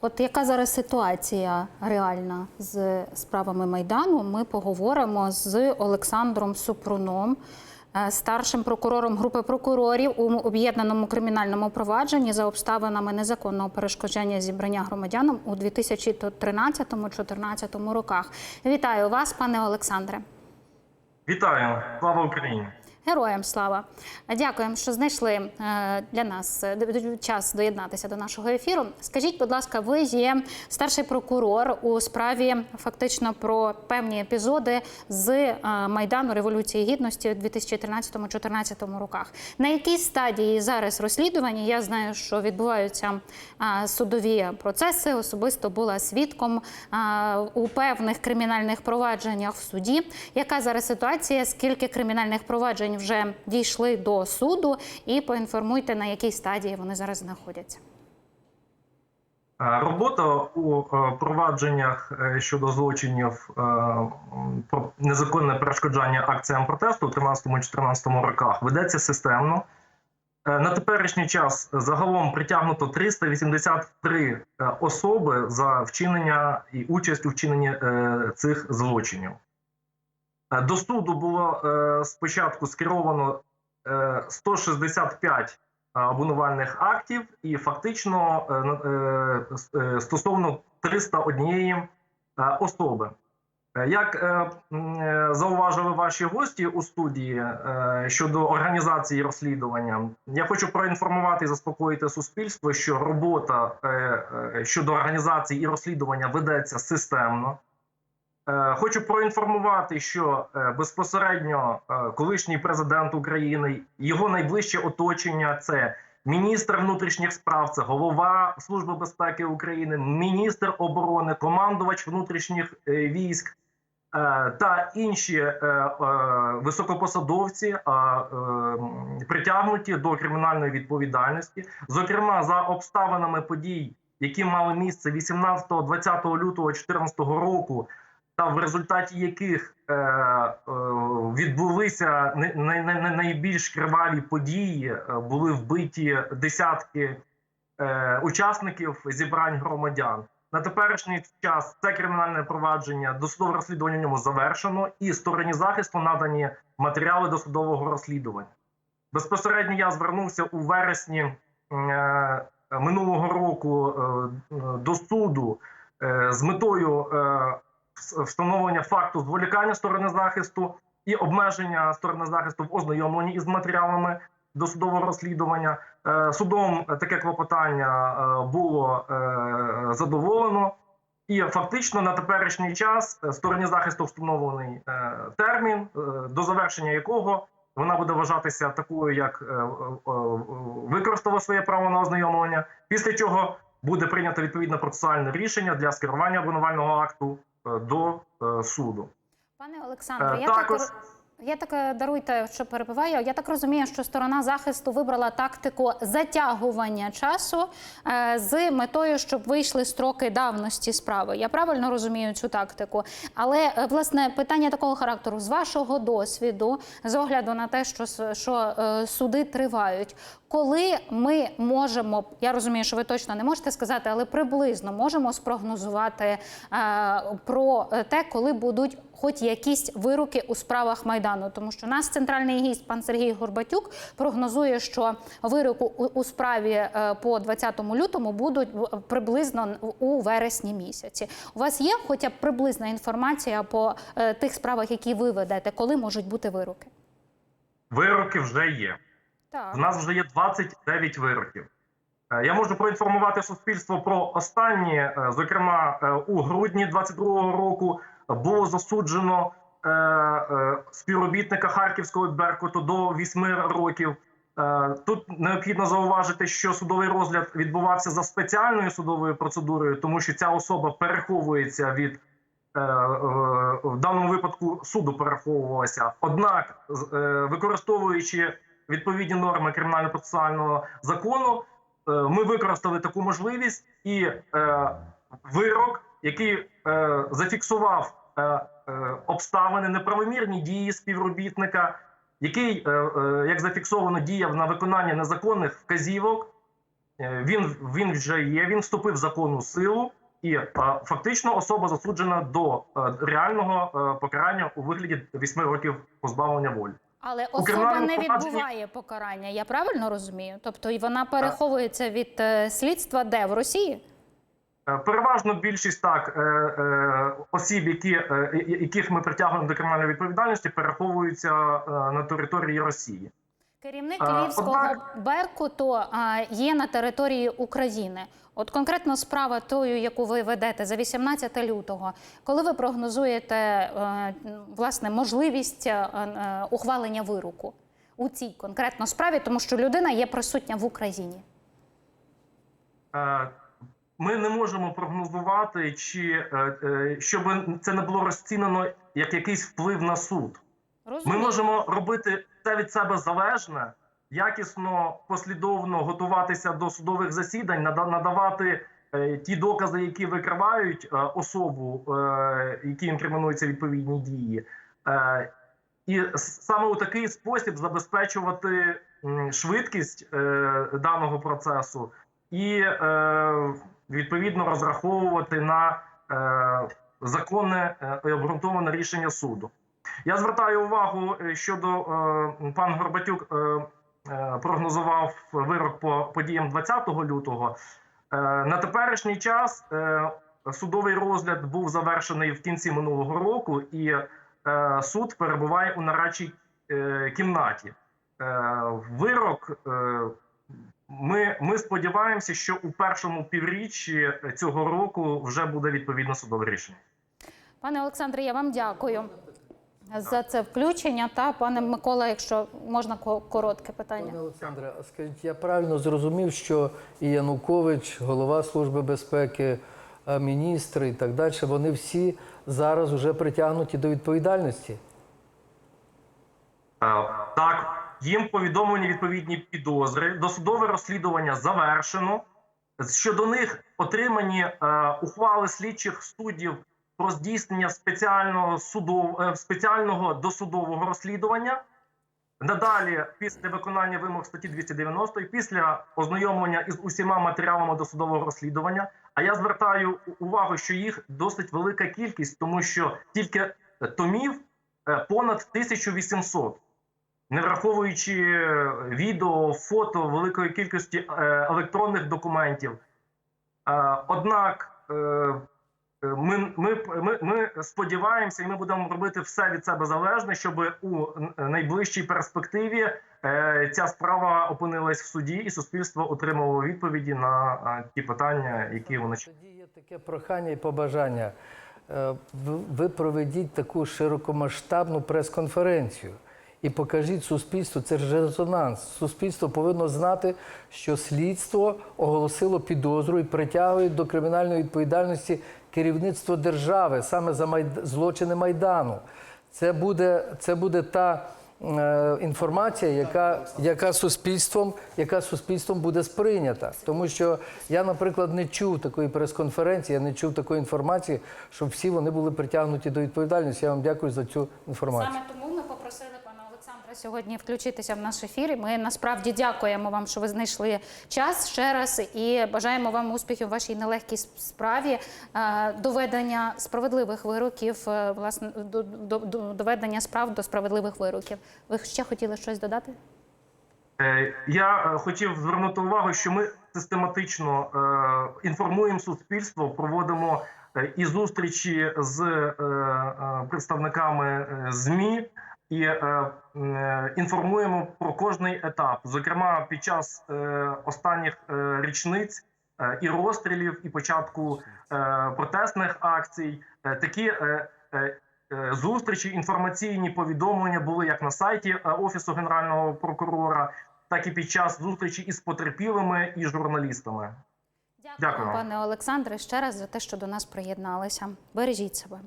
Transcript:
От яка зараз ситуація реальна з справами майдану? Ми поговоримо з Олександром Супруном, е, старшим прокурором групи прокурорів у об'єднаному кримінальному провадженні за обставинами незаконного перешкоджання зібрання громадянам у 2013-2014 роках. Вітаю вас, пане Олександре. Вітаю, слава Україні! Героям слава! Дякуємо, що знайшли е, для нас е, час доєднатися до нашого ефіру. Скажіть, будь ласка, ви є старший прокурор у справі фактично про певні епізоди з е, майдану Революції Гідності у 2013-2014 роках. На якій стадії зараз розслідування? Я знаю, що відбуваються судові процеси. Особисто була свідком у певних кримінальних провадженнях в суді. Яка зараз ситуація? Скільки кримінальних проваджень вже дійшли до суду? І поінформуйте, на якій стадії вони зараз знаходяться. Робота у е, провадженнях е, щодо злочинів е, про незаконне перешкоджання акціям протесту у 13-14 роках ведеться системно. На теперішній час загалом притягнуто 383 е, особи за вчинення і участь у вчиненні цих злочинів. Е, До суду було е, спочатку скеровано е, 165 е, обвинувальних актів, і фактично стосовно 301 е, особи. Як зауважили ваші гості у студії щодо організації розслідування, я хочу проінформувати і заспокоїти суспільство, що робота щодо організації і розслідування ведеться системно. Е, Хочу проінформувати, що е, безпосередньо е, колишній президент України, його найближче оточення це міністр внутрішніх справ, це голова Служби безпеки України, міністр оборони, командувач внутрішніх військ та інші високопосадовці притягнуті до кримінальної відповідальності, зокрема за обставинами подій, які мали місце 18-20 лютого 2014 року та в результаті яких е, е, відбулися най- най- най- найбільш криваві події, е, були вбиті десятки е, учасників зібрань громадян. На теперішній час це кримінальне провадження досудове розслідування в ньому завершено, і стороні захисту надані матеріали досудового розслідування. Безпосередньо я звернувся у вересні е, минулого року е, до суду е, з метою е, встановлення факту зволікання сторони захисту і обмеження сторони захисту в ознайомленні із матеріалами досудового розслідування. Е, Судом таке клопотання е, було е, задоволено. І фактично на теперішній час стороні захисту встановлений термін, до завершення якого вона буде вважатися такою, як використала своє право на ознайомлення, після чого буде прийнято відповідне процесуальне рішення для скерування обвинувального акту до е, суду. Пане Олександре, Е, я також- так я так е, даруйте, що перебиваю. Я так розумію, що сторона захисту вибрала тактику затягування часу е, з метою, щоб вийшли строки давності справи. Я правильно розумію цю тактику. Але е, власне питання такого характеру з вашого досвіду, з огляду на те, що, що суди тривають. Коли ми можемо, я розумію, що ви точно не можете сказати, але приблизно можемо спрогнозувати про те, коли будуть хоч якісь вироки у справах майдану, тому що наш центральний гість, пан Сергій Горбатюк, прогнозує, що вироку у, справі е, по 20 лютому будуть приблизно у вересні місяці. У вас є хоча б приблизна інформація по е, тих справах, які ви ведете, коли можуть бути вироки? Вироки вже є. Так. У нас вже є 29 вироків. Е, Я можу проінформувати суспільство про останні, зокрема, у грудні 22-го року було засуджено е, е, співробітника Харківського Беркуту до 8 років. Е, Тут необхідно зауважити, що судовий розгляд відбувався за спеціальною судовою процедурою, тому що ця особа переховується від е, е, в даному випадку суду переховувалася. Однак, е, використовуючи відповідні норми кримінально-процесуального закону, ми використали таку можливість і вирок, який е, зафіксував е, е, обставини неправомірні дії співробітника, який, е, е, як зафіксовано, діяв на виконання незаконних вказівок е, він, він вже є, він вступив в законну силу, і е, фактично особа засуджена до е, реального е, покарання у вигляді 8 років позбавлення волі. Але особа не відбуває покарання. Я правильно розумію? Тобто і вона переховується від е, слідства де в Росії? Е, Переважно більшість так е, е, осіб, які, яких ми притягуємо до кримінальної відповідальності, переховуються на території Росії. Керівник А, Львівського однак- Беркуту є на території України. От конкретно справа тою, яку ви ведете за 18 лютого, коли ви прогнозуєте власне можливість ухвалення вироку у цій конкретно справі, тому що людина є присутня в Україні. Е, Ми не можемо прогнозувати, чи е, е, щоб це не було розцінено як якийсь вплив на суд. Ми можемо робити це від себе залежне, якісно, послідовно готуватися до судових засідань, нада- надавати е, ті докази, які викривають особу, які інкримінуються відповідні дії. І саме у такий спосіб забезпечувати швидкість даного процесу і е, відповідно розраховувати на е, законне е, обґрунтоване рішення суду. Я звертаю увагу е, щодо е, пан Горбатюк е, е, прогнозував вирок по подіям 20 лютого. Е, на теперішній час е, судовий розгляд був завершений в кінці минулого року, і е, суд перебуває у нарадчій е, кімнаті. Е, вирок. Е, ми, ми сподіваємося, що у першому півріччі цього року вже буде відповідно судове рішення. Пане Олександре, я вам дякую за це включення. Та пане Микола, якщо можна коротке питання. Пане Олександре, скажіть, я правильно зрозумів, що і Янукович, голова Служби безпеки, е, міністри і так далі, вони всі зараз вже притягнуті до відповідальності? Е, Так, їм повідомлені відповідні підозри. Досудове розслідування завершено. Щодо них отримані е, ухвали слідчих суддів про здійснення спеціального судов, е, спеціального досудового розслідування. Надалі, після виконання вимог статті 290, після ознайомлення із усіма матеріалами досудового розслідування. А я звертаю увагу, що їх досить велика кількість, тому що тільки томів е, понад 1800 не враховуючи е, відео, фото великої кількості е, електронних документів. Е, Однак ми, ми, ми, ми сподіваємося, і ми будемо робити все від себе залежне, щоб у найближчій перспективі ця справа опинилась в суді, і суспільство отримало відповіді на ті питання, які вони Тоді є таке прохання і побажання. Ви проведіть таку широкомасштабну прес-конференцію і покажіть суспільству, це ж резонанс. Суспільство повинно знати, що слідство оголосило підозру і притягує до кримінальної відповідальності керівництво держави саме за майд... злочини Майдану. Це буде, це буде та е, інформація, яка, яка, суспільством, яка суспільством буде сприйнята. Тому що я, наприклад, не чув такої прес-конференції, я не чув такої інформації, щоб всі вони були притягнуті до відповідальності. Я вам дякую за цю інформацію. Саме тому ми попросили сьогодні включитися в наш ефір. Ми насправді дякуємо вам, що ви знайшли час ще раз і бажаємо вам успіхів у вашій нелегкій справі е, доведення справедливих вироків, е, власне, до- до- до- доведення справ до справедливих вироків. Ви ще хотіли щось додати? Е, Я хотів звернути увагу, що ми систематично інформуємо суспільство, проводимо і зустрічі з представниками ЗМІ і е, е, інформуємо про кожний етап. Зокрема, під час е, останніх е, річниць е, і розстрілів, і початку е, протестних акцій, е, такі. е, е, Е, Зустрічі, інформаційні повідомлення були як на сайті е, офісу генерального прокурора, так і під час зустрічі із потерпілими і журналістами. Дякую, Дякую пане Олександре, ще раз за те, що до нас приєдналися. Бережіть себе.